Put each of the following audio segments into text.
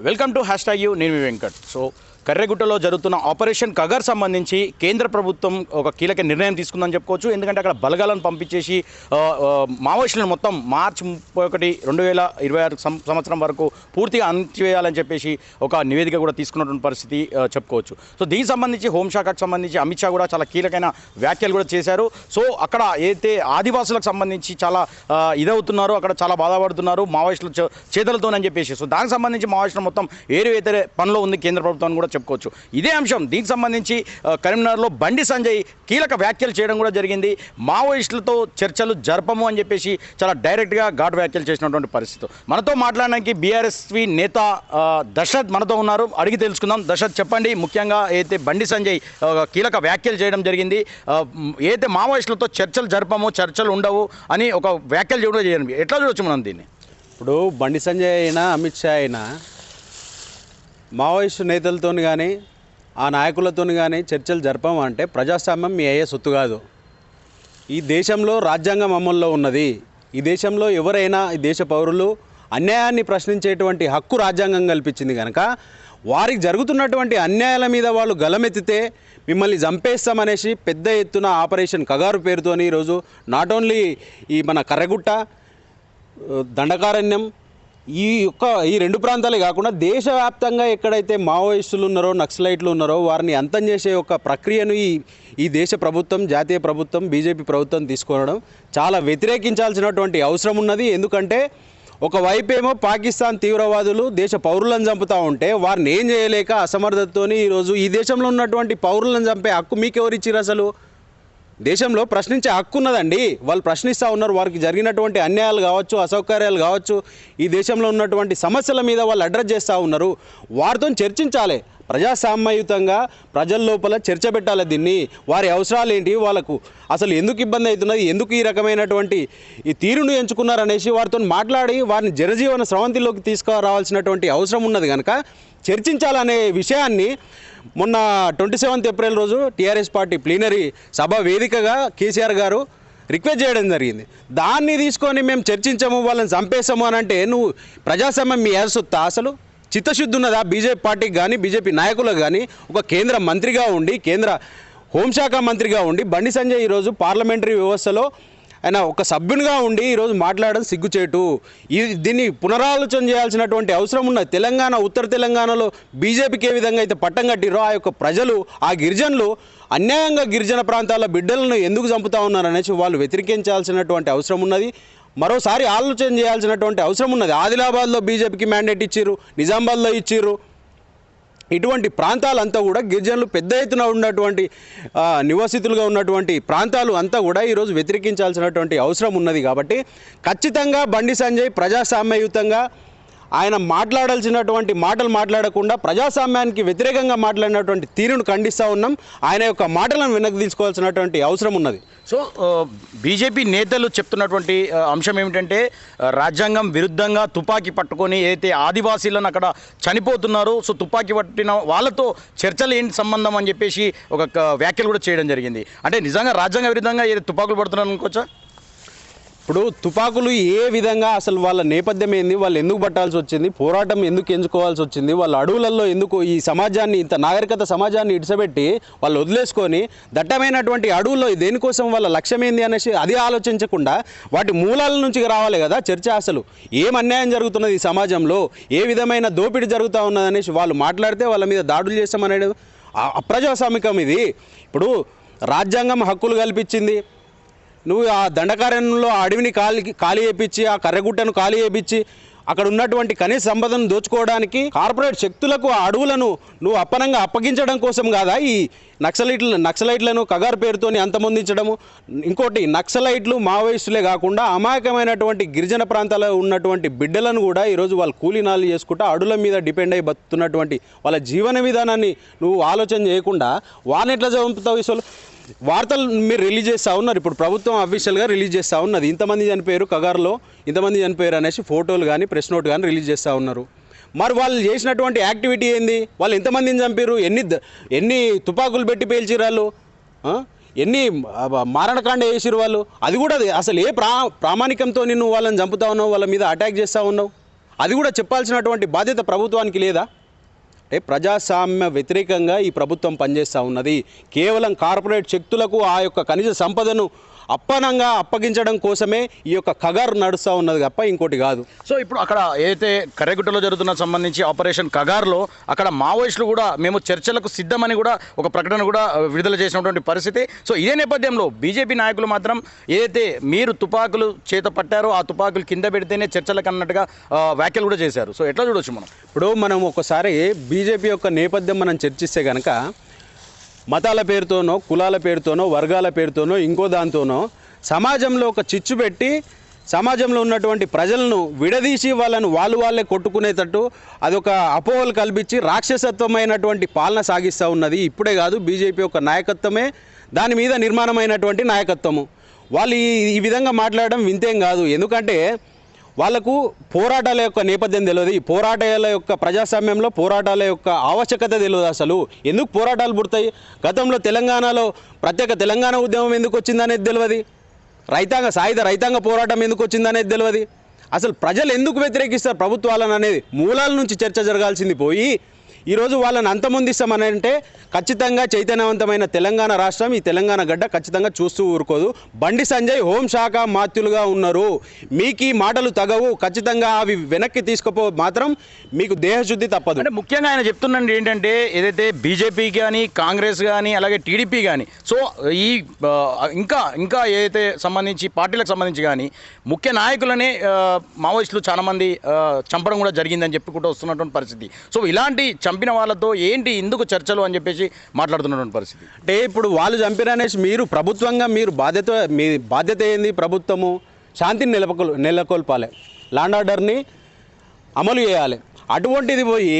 Welcome to hashtag U నేను మీ Venkat so కర్రెగుట్టలో జరుగుతున్న ఆపరేషన్ కగర్ సంబంధించి కేంద్ర ప్రభుత్వం ఒక కీలక నిర్ణయం తీసుకుందని చెప్పుకోవచ్చు. ఎందుకంటే అక్కడ బలగాలను పంపించేసి మావోయిస్టులను మొత్తం మార్చి ముప్పై ఒకటి రెండు వేల ఇరవై ఆరు సంవత్సరం వరకు పూర్తిగా అంతివేయాలని చెప్పేసి ఒక నివేదిక కూడా తీసుకున్నటువంటి పరిస్థితి చెప్పుకోవచ్చు. సో దీనికి సంబంధించి హోంశాఖకు సంబంధించి అమిత్ షా కూడా చాలా కీలకమైన వ్యాఖ్యలు కూడా చేశారు. సో అక్కడ ఏదైతే ఆదివాసులకు సంబంధించి చాలా ఇదవుతున్నారు అక్కడ చాలా బాధపడుతున్నారు మావోయిస్టులు చేతులతోనని చెప్పేసి. సో దానికి సంబంధించి మావోయిస్టులు మొత్తం ఏరు ఏతరే పనిలో ఉంది కేంద్ర ప్రభుత్వం కూడా చెప్పుకోవచ్చు. ఇదే అంశం. దీనికి సంబంధించి కరీంనగర్లో బండి సంజయ్ కీలక వ్యాఖ్యలు చేయడం కూడా జరిగింది. మావోయిస్టులతో చర్చలు జరపము అని చెప్పేసి చాలా డైరెక్ట్గా ఘాటు వ్యాఖ్యలు చేసినటువంటి పరిస్థితి. మనతో మాట్లాడడానికి బీఆర్ఎస్వి నేత దశరథ్ మనతో ఉన్నారు. అడిగి తెలుసుకుందాం. దశరథ్ చెప్పండి. ముఖ్యంగా అయితే బండి సంజయ్ కీలక వ్యాఖ్యలు చేయడం జరిగింది ఏదైతే మావోయిస్టులతో చర్చలు జరపము చర్చలు ఉండవు అని ఒక వ్యాఖ్యలు చేయడం జరిగింది. ఎట్లా చూడొచ్చు మనం దీన్ని? ఇప్పుడు బండి సంజయ్ అయినా అమిత్ షా అయినా మావోయిస్టు నేతలతో కానీ ఆ నాయకులతో కానీ చర్చలు జరపమంటే ప్రజాస్వామ్యం మీ అయ్యే సొత్తు కాదు. ఈ దేశంలో రాజ్యాంగం అమల్లో ఉన్నది. ఈ దేశంలో ఎవరైనా ఈ దేశ పౌరులు అన్యాయాన్ని ప్రశ్నించేటువంటి హక్కు రాజ్యాంగం కల్పించింది కనుక వారికి జరుగుతున్నటువంటి అన్యాయాల మీద వాళ్ళు గలమెత్తితే మిమ్మల్ని చంపేస్తామనేసి పెద్ద ఎత్తున ఆపరేషన్ కగారు పేరుతోని ఈరోజు నాట్ ఓన్లీ ఈ మన కర్రగుట్ట దండకారణ్యం ఈ యొక్క ఈ రెండు ప్రాంతాలే కాకుండా దేశవ్యాప్తంగా ఎక్కడైతే మావోయిస్టులు ఉన్నారో నక్సలైట్లు ఉన్నారో వారిని అంతం చేసే ఒక ప్రక్రియను ఈ ఈ దేశ ప్రభుత్వం జాతీయ ప్రభుత్వం బీజేపీ ప్రభుత్వం తీసుకోవడం చాలా వ్యతిరేకించాల్సినటువంటి అవసరం ఉన్నది. ఎందుకంటే ఒకవైపేమో పాకిస్తాన్ తీవ్రవాదులు దేశ పౌరులను చంపుతూ ఉంటే వారిని ఏం చేయలేక అసమర్థతతోని ఈరోజు ఈ దేశంలో ఉన్నటువంటి పౌరులను చంపే హక్కు మీకు అసలు? దేశంలో ప్రశ్నించే హక్కు ఉన్నదండి. వాళ్ళు ప్రశ్నిస్తూ ఉన్నారు వారికి జరిగినటువంటి అన్యాయాలు కావచ్చు అసౌకర్యాలు కావచ్చు ఈ దేశంలో ఉన్నటువంటి సమస్యల మీద వాళ్ళు అడ్రస్ చేస్తూ ఉన్నారు. వారితో చర్చించాలి. ప్రజాసామయుతంగా ప్రజల లోపల చర్చ పెట్టాలి దీన్ని. వారి అవసరాలు ఏంటి? వాళ్ళకు అసలు ఎందుకు ఇబ్బంది అవుతున్నది? ఎందుకు ఈ రకమైనటువంటి ఈ తీరును ఎంచుకున్నారనేసి వారితో మాట్లాడి వారిని జనజీవన స్రవంతిలోకి తీసుకురావాల్సినటువంటి అవసరం ఉన్నది కనుక చర్చించాలనే విషయాన్ని మొన్న ట్వంటీ సెవెంత్ ఏప్రిల్ రోజు టీఆర్ఎస్ పార్టీ ప్లీనరీ సభ వేదికగా కేసీఆర్ గారు రిక్వెస్ట్ చేయడం జరిగింది. దాన్ని తీసుకొని మేము చర్చించము వాళ్ళని చంపేసాము అని అంటే నువ్వు ప్రజాస్వామ్యం మీ యాసొత్తా అసలు? చిత్తశుద్ధి ఉన్నదా బీజేపీ పార్టీకి కానీ బీజేపీ నాయకులకు కానీ ఒక కేంద్ర మంత్రిగా ఉండి కేంద్ర హోంశాఖ మంత్రిగా ఉండి బండి సంజయ్ ఈరోజు పార్లమెంటరీ వ్యవస్థలో ఆయన ఒక సభ్యునిగా ఉండి ఈరోజు మాట్లాడడం సిగ్గుచేటు. ఈ దీన్ని పునరాలోచన చేయాల్సినటువంటి అవసరం ఉన్నది తెలంగాణ ఉత్తర తెలంగాణలో బీజేపీకి ఏ విధంగా అయితే పట్టం కట్టిరో ఆ యొక్క ప్రజలు ఆ గిరిజనులు అన్యాయంగా గిరిజన ప్రాంతాల బిడ్డలను ఎందుకు చంపుతా ఉన్నారు అనేసి వాళ్ళు వ్యతిరేకించాల్సినటువంటి అవసరం ఉన్నది. మరోసారి ఆలోచన చేయాల్సినటువంటి అవసరం ఉన్నది. ఆదిలాబాద్లో బీజేపీకి మ్యాండేట్ ఇచ్చిర్రు నిజామాబాద్లో ఇచ్చిర్రు. ఇటువంటి ప్రాంతాలంతా కూడా గిరిజనులు పెద్ద ఎత్తున ఉన్నటువంటి నివాసితులుగా ఉన్నటువంటి ప్రాంతాలు అంతా కూడా ఈరోజు వ్యతిరేకించాల్సినటువంటి అవసరం ఉన్నది కాబట్టి ఖచ్చితంగా బండి సంజయ్ ప్రజాస్వామ్యయుతంగా ఆయన మాట్లాడాల్సినటువంటి మాటలు మాట్లాడకుండా ప్రజాస్వామ్యానికి వ్యతిరేకంగా మాట్లాడినటువంటి తీరును ఖండిస్తూ ఉన్నాం. ఆయన యొక్క మాటలను వెనక్కి తీసుకోవాల్సినటువంటి అవసరం ఉన్నది. సో బీజేపీ నేతలు చెప్తున్నటువంటి అంశం ఏమిటంటే రాజ్యాంగం విరుద్ధంగా తుపాకీ పట్టుకొని ఏదైతే ఆదివాసీలను అక్కడ చనిపోతున్నారు సో తుపాకీ పట్టిన వాళ్ళతో చర్చలు ఏంటి సంబంధం అని చెప్పేసి ఒక వ్యాఖ్యలు కూడా చేయడం జరిగింది. అంటే నిజంగా రాజ్యాంగ విరుద్ధంగా ఏదైతే తుపాకులు పడుతున్నారు అనుకోవచ్చా? ఇప్పుడు తుపాకులు ఏ విధంగా అసలు వాళ్ళ నేపథ్యం ఏంది? వాళ్ళు ఎందుకు పట్టాల్సి వచ్చింది? పోరాటం ఎందుకు ఎంచుకోవాల్సి వచ్చింది? వాళ్ళ అడవులలో ఎందుకు ఈ సమాజాన్ని ఇంత నాగరికత సమాజాన్ని ఇడిసబెట్టి వాళ్ళు వదిలేసుకొని దట్టమైనటువంటి అడవుల్లో దేనికోసం వాళ్ళ లక్ష్యం ఏంది అనేసి అది ఆలోచించకుండా వాటి మూలాల నుంచి రావాలి కదా చర్చ అసలు. ఏం అన్యాయం జరుగుతున్నది ఈ సమాజంలో? ఏ విధమైన దోపిడీ జరుగుతూ ఉన్నది అనేసి వాళ్ళు మాట్లాడితే వాళ్ళ మీద దాడులు చేస్తామనేది అప్రజాస్వామికం ఇది. ఇప్పుడు రాజ్యాంగం హక్కులు కల్పించింది. నువ్వు ఆ దండకారణ్యంలో ఆ అడవిని ఖాళీ ఖాళీ చేయించి ఆ కర్రగుట్టను ఖాళీ చేయించి అక్కడ ఉన్నటువంటి కనీస సంపదను దోచుకోవడానికి కార్పొరేట్ శక్తులకు ఆ అడవులను నువ్వు అప్పనంగా అప్పగించడం కోసం కాదా? ఈ నక్సలైట్ల నక్సలైట్లను కగారు పేరుతోని అంతమొందించడము. ఇంకోటి నక్సలైట్లు మావోయిస్టులే కాకుండా అమాయకమైనటువంటి గిరిజన ప్రాంతాల్లో ఉన్నటువంటి బిడ్డలను కూడా ఈరోజు వాళ్ళు కూలీనాలు చేసుకుంటూ అడవుల మీద డిపెండ్ అయి బతుకుతున్నటువంటి వాళ్ళ జీవన విధానాన్ని నువ్వు ఆలోచన చేయకుండా వారిని ఎట్లా చంపుతావు వార్తలు మీరు రిలీజ్ చేస్తూ ఉన్నారు. ఇప్పుడు ప్రభుత్వం అఫీషియల్గా రిలీజ్ చేస్తూ ఉన్నది. ఇంతమంది చనిపోయారు కగారులో ఇంతమంది చనిపోయారు అనేసి ఫోటోలు కానీ ప్రెస్ నోట్ కానీ రిలీజ్ చేస్తూ ఉన్నారు. మరి వాళ్ళు చేసినటువంటి యాక్టివిటీ ఏంది? వాళ్ళు ఎంతమందిని చంపారు ఎన్ని ఎన్ని తుపాకులు పెట్టి పేల్చిరు వాళ్ళు? ఎన్ని మారణకాండ చేసిరు వాళ్ళు? అది కూడా అసలు ఏ ప్రా ప్రామాణికంతో నువ్వు వాళ్ళని చంపుతా ఉన్నావు? వాళ్ళ మీద అటాక్ చేస్తూ ఉన్నావు? అది కూడా చెప్పాల్సినటువంటి బాధ్యత ప్రభుత్వానికి లేదా? అంటే ప్రజాస్వామ్య వ్యతిరేకంగా ఈ ప్రభుత్వం పనిచేస్తూ ఉన్నది. కేవలం కార్పొరేట్ శక్తులకు ఆ యొక్క ఖనిజ సంపదను అప్పనంగా అప్పగించడం కోసమే ఈ యొక్క కగారు నడుస్తూ ఉన్నది తప్ప ఇంకోటి కాదు. సో ఇప్పుడు అక్కడ ఏదైతే కర్రెగుట్టలో జరుగుతున్న సంబంధించి ఆపరేషన్ కగార్లో అక్కడ మావోయిస్టులు కూడా మేము చర్చలకు సిద్ధమని కూడా ఒక ప్రకటన కూడా విడుదల చేసినటువంటి పరిస్థితి. సో ఇదే నేపథ్యంలో బీజేపీ నాయకులు మాత్రం ఏదైతే మీరు తుపాకులు చేత పట్టారో ఆ తుపాకులు కింద పెడితేనే చర్చలకు అన్నట్టుగా వ్యాఖ్యలు కూడా చేశారు. సో ఎట్లా చూడొచ్చు మనం? ఇప్పుడు మనం ఒకసారి బీజేపీ యొక్క నేపథ్యం మనం చర్చిస్తే కనుక మతాల పేరుతోనో కులాల పేరుతోనో వర్గాల పేరుతోనో ఇంకో దాంతోనో సమాజంలో ఒక చిచ్చు పెట్టి సమాజంలో ఉన్నటువంటి ప్రజలను విడదీసి వాళ్ళను వాళ్ళు వాళ్ళే కొట్టుకునేటట్టు అదొక అపోహలు కల్పించి రాక్షసత్వమైనటువంటి పాలన సాగిస్తూ ఉన్నది. ఇప్పుడే కాదు బీజేపీ యొక్క నాయకత్వమే దాని మీద నిర్మాణమైనటువంటి నాయకత్వము. వాళ్ళు ఈ ఈ విధంగా మాట్లాడడం వింతేం కాదు. ఎందుకంటే వాళ్ళకు పోరాటాల యొక్క నేపథ్యం తెలియదు. ఈ పోరాటాల యొక్క ప్రజాస్వామ్యంలో పోరాటాల యొక్క ఆవశ్యకత తెలియదు అసలు. ఎందుకు పోరాటాలు పుడతాయి? గతంలో తెలంగాణలో ప్రత్యేక తెలంగాణ ఉద్యమం ఎందుకు వచ్చిందనేది తెలియదు. రైతాంగ సాయుధ రైతాంగ పోరాటం ఎందుకు వచ్చిందనేది తెలియదు. అసలు ప్రజలు ఎందుకు వ్యతిరేకిస్తారు ప్రభుత్వాలను అనేది మూలాల నుంచి చర్చ జరగాల్సింది పోయి ఈరోజు వాళ్ళని అంతమొందిస్తామని అంటే ఖచ్చితంగా చైతన్యవంతమైన తెలంగాణ రాష్ట్రం ఈ తెలంగాణ గడ్డ ఖచ్చితంగా చూస్తూ ఊరుకోదు. బండి సంజయ్ హోంశాఖ మాత్యులుగా ఉన్నారు. మీకు ఈ మాటలు తగవు. ఖచ్చితంగా అవి వెనక్కి తీసుకుపో మాత్రం మీకు దేహశుద్ధి తప్పదు. అంటే ముఖ్యంగా ఆయన చెప్తున్నాండి ఏంటంటే ఏదైతే బీజేపీ కానీ కాంగ్రెస్ కానీ అలాగే టీడీపీ కానీ సో ఈ ఇంకా ఇంకా ఏదైతే సంబంధించి పార్టీలకు సంబంధించి కానీ ముఖ్య నాయకులనే మావోయిస్టులు చాలామంది చంపడం కూడా జరిగిందని చెప్పుకుంటూ వస్తున్నటువంటి పరిస్థితి. సో ఇలాంటి చంపిన వాళ్ళతో ఏంటి ఎందుకు చర్చలు అని చెప్పేసి మాట్లాడుతున్నటువంటి పరిస్థితి? అంటే ఇప్పుడు వాళ్ళు చంపిరనేసి మీరు ప్రభుత్వంగా మీరు బాధ్యత మీ బాధ్యత ఏంది ప్రభుత్వము? శాంతిని నెలకొల్ నెలకొల్పాలి. లాండ్ ఆర్డర్ని అమలు చేయాలి. అటువంటిది పోయి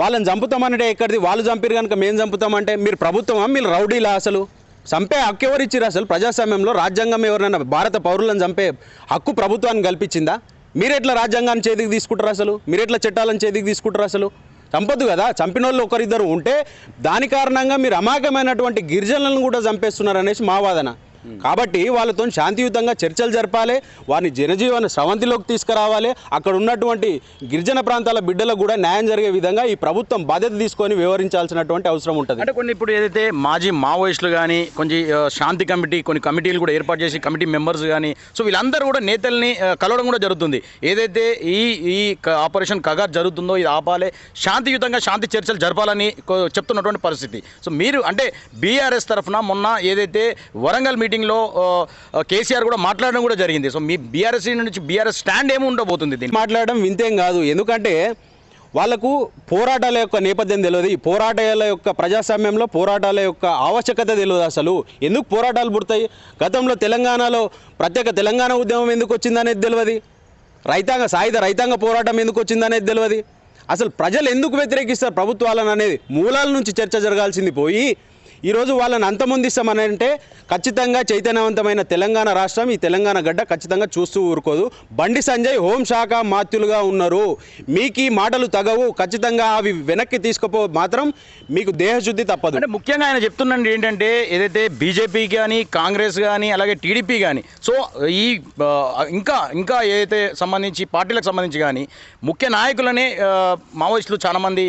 వాళ్ళని చంపుతామంటే ఎక్కడిది? వాళ్ళు చంపిరు కనుక మేము చంపుతామంటే మీరు ప్రభుత్వమా? మీరు రౌడీలా అసలు? చంపే హక్కు ఎవరు ఇచ్చిరు అసలు? ప్రజాస్వామ్యంలో రాజ్యాంగం ఎవరైనా భారత పౌరులను చంపే హక్కు ప్రభుత్వాన్ని కల్పించిందా? మీరు ఎట్లా రాజ్యాంగాన్ని చేతికి తీసుకుంటారు అసలు? మీరు ఎట్లా చట్టాలను చేతికి తీసుకుంటారు అసలు? చంపొద్దు కదా? చంపిన వాళ్ళు ఒకరిద్దరు ఉంటే దాని కారణంగా మీరు అమాయకమైనటువంటి గిరిజనులను కూడా చంపేస్తున్నారు అనేసి మా వాదన. కాబట్టి వాళ్ళతో శాంతియుతంగా చర్చలు జరపాలి వారిని జనజీవన స్రవంతిలోకి తీసుకురావాలి. అక్కడ ఉన్నటువంటి గిరిజన ప్రాంతాల బిడ్డలకు కూడా న్యాయం జరిగే విధంగా ఈ ప్రభుత్వం బాధ్యత తీసుకొని వ్యవహరించాల్సినటువంటి అవసరం ఉంటుంది. అంటే కొన్ని ఇప్పుడు ఏదైతే మాజీ మావోయిస్టులు కానీ కొంచెం శాంతి కమిటీ కొన్ని కమిటీలు కూడా ఏర్పాటు చేసి కమిటీ మెంబర్స్ కానీ సో వీళ్ళందరూ కూడా నేతల్ని కలవడం కూడా జరుగుతుంది. ఏదైతే ఈ ఈ క- ఆపరేషన్ కగార్ జరుగుతుందో ఇది ఆపాలి శాంతియుతంగా శాంతి చర్చలు జరపాలని చెప్తున్నటువంటి పరిస్థితి. సో మీరు అంటే బీఆర్ఎస్ తరఫున మొన్న ఏదైతే వరంగల్ మీటింగ్లో కేసీఆర్ కూడా మాట్లాడడం కూడా జరిగింది. సో మీ బీఆర్ఎస్ నుంచి బీఆర్ఎస్ స్టాండ్ ఏమి ఉండబోతుంది దీన్ని మాట్లాడడం వింతేం కాదు. ఎందుకంటే వాళ్ళకు పోరాటాల యొక్క నేపథ్యం తెలియదు. ఈ పోరాటాల యొక్క ప్రజాస్వామ్యంలో పోరాటాల యొక్క ఆవశ్యకత తెలియదు అసలు. ఎందుకు పోరాటాలు పుడతాయి? గతంలో తెలంగాణలో ప్రత్యేక తెలంగాణ ఉద్యమం ఎందుకు వచ్చిందనేది తెలియదు. రైతాంగ సాయుధ రైతాంగ పోరాటం ఎందుకు వచ్చిందనేది తెలియదు. అసలు ప్రజలు ఎందుకు వ్యతిరేకిస్తారు ప్రభుత్వాలను అనేది మూలాల నుంచి చర్చ జరగాల్సింది పోయి ఈరోజు వాళ్ళని అంతమొందిస్తామని అంటే ఖచ్చితంగా చైతన్యవంతమైన తెలంగాణ రాష్ట్రం ఈ తెలంగాణ గడ్డ ఖచ్చితంగా చూస్తూ ఊరుకోదు. బండి సంజయ్ హోంశాఖ మాత్యులుగా ఉన్నారు. మీకు ఈ మాటలు తగవు. ఖచ్చితంగా అవి వెనక్కి తీసుకుపో మాత్రం మీకు దేహశుద్ధి తప్పదు. అంటే ముఖ్యంగా ఆయన చెప్తున్నాండి ఏంటంటే ఏదైతే బీజేపీ కానీ కాంగ్రెస్ కానీ అలాగే టీడీపీ కానీ సో ఈ ఇంకా ఇంకా ఏదైతే సంబంధించి పార్టీలకు సంబంధించి కానీ ముఖ్య నాయకులనే మావోయిస్టులు చాలామంది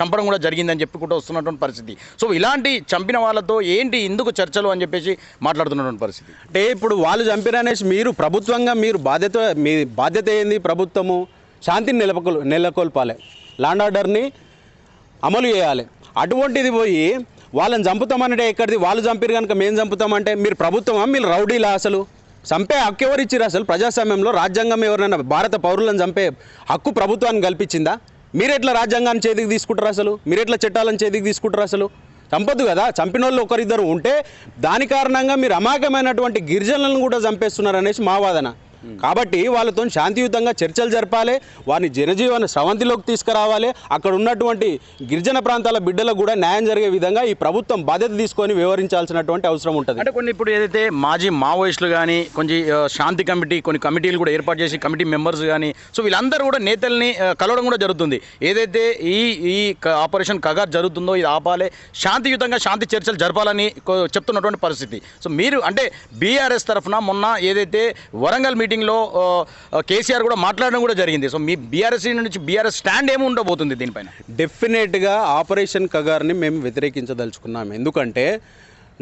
చంపడం కూడా జరిగిందని చెప్పుకుంటూ వస్తున్నటువంటి పరిస్థితి. సో ఇలాంటి చంపిన వాళ్ళతో ఏంటి ఎందుకు చర్చలు అని చెప్పేసి మాట్లాడుతున్నటువంటి పరిస్థితి? అంటే ఇప్పుడు వాళ్ళు చంపిరనేసి మీరు ప్రభుత్వంగా మీరు బాధ్యత మీ బాధ్యత ఏంది ప్రభుత్వము? శాంతిని నెలకొల్ నెలకొల్పాలి. లాండ్ ఆర్డర్ని అమలు చేయాలి. అటువంటిది పోయి వాళ్ళని చంపుతామంటే ఎక్కడిది? వాళ్ళు చంపిరు కనుక మేము చంపుతామంటే మీరు ప్రభుత్వమా? మీరు రౌడీలా అసలు? చంపే హక్కు ఎవరు ఇచ్చిరు అసలు? ప్రజాస్వామ్యంలో రాజ్యాంగం ఎవరైనా భారత పౌరులను చంపే హక్కు ప్రభుత్వాన్ని కల్పించిందా? మీరు ఎట్లా రాజ్యాంగాన్ని చేతికి తీసుకుంటారు అసలు? మీరు ఎట్లా చట్టాలను చేతికి తీసుకుంటారు అసలు? చంపొద్దు కదా? చంపిన వాళ్ళు ఒకరిద్దరు ఉంటే దాని కారణంగా మీరు అమాయకమైనటువంటి గిరిజనులను కూడా చంపేస్తున్నారు అనేసి మా వాదన. కాబట్టి వాళ్ళతో శాంతియుతంగా చర్చలు జరపాలి వారిని జనజీవన స్రవంతిలోకి తీసుకురావాలి. అక్కడ ఉన్నటువంటి గిరిజన ప్రాంతాల బిడ్డలకు కూడా న్యాయం జరిగే విధంగా ఈ ప్రభుత్వం బాధ్యత తీసుకొని వ్యవహరించాల్సినటువంటి అవసరం ఉంటుంది. అంటే కొన్ని ఇప్పుడు ఏదైతే మాజీ మావోయిస్టులు కానీ కొంచెం శాంతి కమిటీ కొన్ని కమిటీలు కూడా ఏర్పాటు చేసి కమిటీ మెంబర్స్ కానీ సో వీళ్ళందరూ కూడా నేతల్ని కలవడం కూడా జరుగుతుంది. ఏదైతే ఈ ఈ ఆపరేషన్ కగార్ జరుగుతుందో ఇది ఆపాలి శాంతియుతంగా శాంతి చర్చలు జరపాలని చెప్తున్నటువంటి పరిస్థితి. సో మీరు అంటే బీఆర్ఎస్ తరఫున మొన్న ఏదైతే వరంగల్ మీటింగ్ మీటింగ్లో కేసీఆర్ కూడా మాట్లాడడం కూడా జరిగింది. సో మీ బీఆర్ఎస్ నుంచి బీఆర్ఎస్ స్టాండ్ ఏమి ఉండబోతుంది దీనిపైన? డెఫినెట్గా ఆపరేషన్ కగార్ని మేము వ్యతిరేకించదలుచుకున్నాం. ఎందుకంటే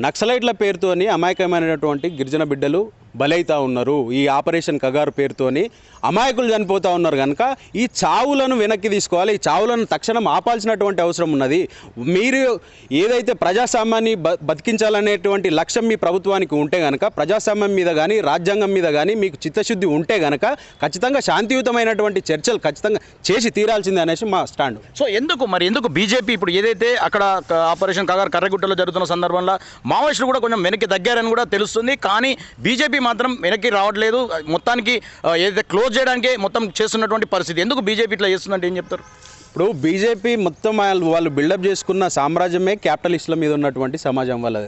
నక్సలైట్ల పేరుతోని అమాయకమైనటువంటి గిరిజన బిడ్డలు బలైతా ఉన్నారు. ఈ ఆపరేషన్ కగారు పేరుతోని అమాయకులు చనిపోతూ ఉన్నారు కనుక ఈ చావులను వెనక్కి తీసుకోవాలి. ఈ చావులను తక్షణం ఆపాల్సినటువంటి అవసరం ఉన్నది. మీరు ఏదైతే ప్రజాస్వామ్యాన్ని బ బతికించాలనేటువంటి లక్ష్యం మీ ప్రభుత్వానికి ఉంటే కనుక ప్రజాస్వామ్యం మీద కానీ రాజ్యాంగం మీద కానీ మీకు చిత్తశుద్ధి ఉంటే కనుక ఖచ్చితంగా శాంతియుతమైనటువంటి చర్చలు ఖచ్చితంగా చేసి తీరాల్సిందే అనేసి మా స్టాండ్. సో ఎందుకు మరి? ఎందుకు బీజేపీ ఇప్పుడు ఏదైతే అక్కడ ఆపరేషన్ కగారు కర్రగుట్టలో జరుగుతున్న సందర్భంలో మావోయిస్టులు కూడా కొంచెం వెనక్కి తగ్గారని కూడా తెలుస్తుంది. కానీ బీజేపీ మాత్రం వెనక్కి రావట్లేదు. మొత్తానికి ఏదైతే క్లోజ్ చేయడానికే మొత్తం చేస్తున్నటువంటి పరిస్థితి. ఎందుకు బీజేపీ ఇట్లా చేస్తుందంటే ఏం చెప్తారు? ఇప్పుడు బీజేపీ మొత్తం వాళ్ళు బిల్డప్ చేసుకున్న సామ్రాజ్యమే క్యాపిటలిస్టుల మీద ఉన్నటువంటి సమాజం వాళ్ళ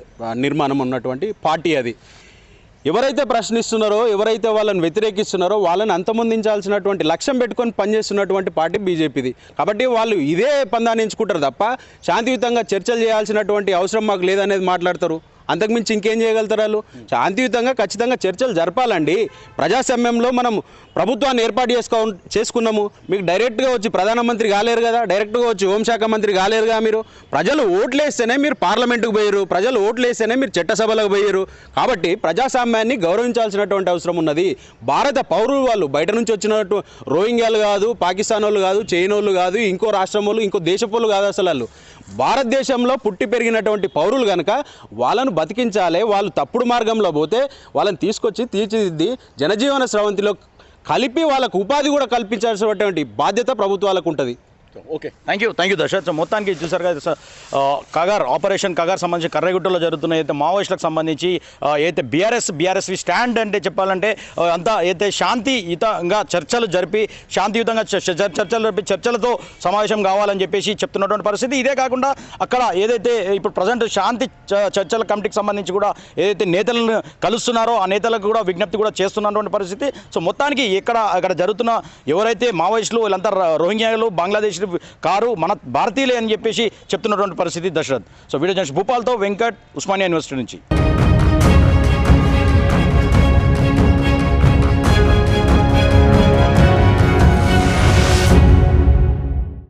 నిర్మాణం ఉన్నటువంటి పార్టీ అది. ఎవరైతే ప్రశ్నిస్తున్నారో ఎవరైతే వాళ్ళని వ్యతిరేకిస్తున్నారో వాళ్ళని అంతమొందించాల్సినటువంటి లక్ష్యం పెట్టుకొని పనిచేస్తున్నటువంటి పార్టీ బీజేపీది. కాబట్టి వాళ్ళు ఇదే పందాన్ని ఎంచుకుంటారు తప్ప శాంతియుతంగా చర్చలు చేయాల్సినటువంటి అవసరం మాకు లేదనేది మాట్లాడతారు. అంతకుమించి ఇంకేం చేయగలుగుతారు వాళ్ళు? శాంతియుతంగా ఖచ్చితంగా చర్చలు జరపాలండి. ప్రజాస్వామ్యంలో మనం ప్రభుత్వాన్ని ఏర్పాటు చేసుకో చేసుకున్నాము. మీకు డైరెక్ట్గా వచ్చి ప్రధానమంత్రి కాలేరు కదా? డైరెక్ట్గా వచ్చి హోంశాఖ మంత్రి కాలేరుగా మీరు? ప్రజలు ఓట్లేస్తేనే మీరు పార్లమెంటుకు పోయారు. ప్రజలు ఓట్లేస్తేనే మీరు చట్టసభలకు పోయారు. కాబట్టి ప్రజాస్వామ్యాన్ని గౌరవించాల్సినటువంటి అవసరం ఉన్నది. భారత పౌరులు వాళ్ళు బయట నుంచి వచ్చినట్టు రోహింగ్యాలు కాదు పాకిస్తాన్ వాళ్ళు కాదు చైనోళ్ళు వాళ్ళు కాదు ఇంకో రాష్ట్రం వాళ్ళు ఇంకో దేశపు వాళ్ళు కాదు అసలు వాళ్ళు. భారతదేశంలో పుట్టి పెరిగినటువంటి పౌరులు కనుక వాళ్ళను బతికించాలి వాళ్ళు తప్పుడు మార్గంలో పోతే వాళ్ళని తీసుకొచ్చి తీర్చిదిద్ది జనజీవన స్రవంతిలో కలిపి వాళ్ళకు ఉపాధి కూడా కల్పించాల్సినటువంటి బాధ్యత ప్రభుత్వాలకు ఉంటుంది. Okay thank you thank you Dasharath మొత్తానికి చూసారు కదా సార్ కగార్ ఆపరేషన్ కగార్ సంబంధించి కర్రగుట్టలో జరుగుతున్న అయితే మావోయిస్టులకు సంబంధించి అయితే ఏదైతే బీఆర్ఎస్ బీఆర్ఎస్వి స్టాండ్ అంటే చెప్పాలంటే అంతా అయితే శాంతియుతంగా చర్చలు జరిపి శాంతియుతంగా చర్చలు జరిపి చర్చలతో సమావేశం కావాలని చెప్పేసి చెప్తున్నటువంటి పరిస్థితి. ఇదే కాకుండా అక్కడ ఏదైతే ఇప్పుడు ప్రజెంట్ శాంతి చర్చల కమిటీకి సంబంధించి కూడా ఏదైతే నేతలను కలుస్తున్నారో ఆ నేతలకు కూడా విజ్ఞప్తి కూడా చేస్తున్నటువంటి పరిస్థితి. సో మొత్తానికి ఇక్కడ అక్కడ జరుగుతున్న ఎవరైతే మావోయిస్టులు వీళ్ళంతా రోహింగ్యాలు బంగ్లాదేశ్ కారు మన భారతీయులే అని చెప్పేసి చెప్తున్నటువంటి పరిస్థితి దశరథ్. సో వీడియో జర్నలిస్ట్ భూపాల్తో వెంకట్ ఉస్మానియా యూనివర్సిటీ నుంచి.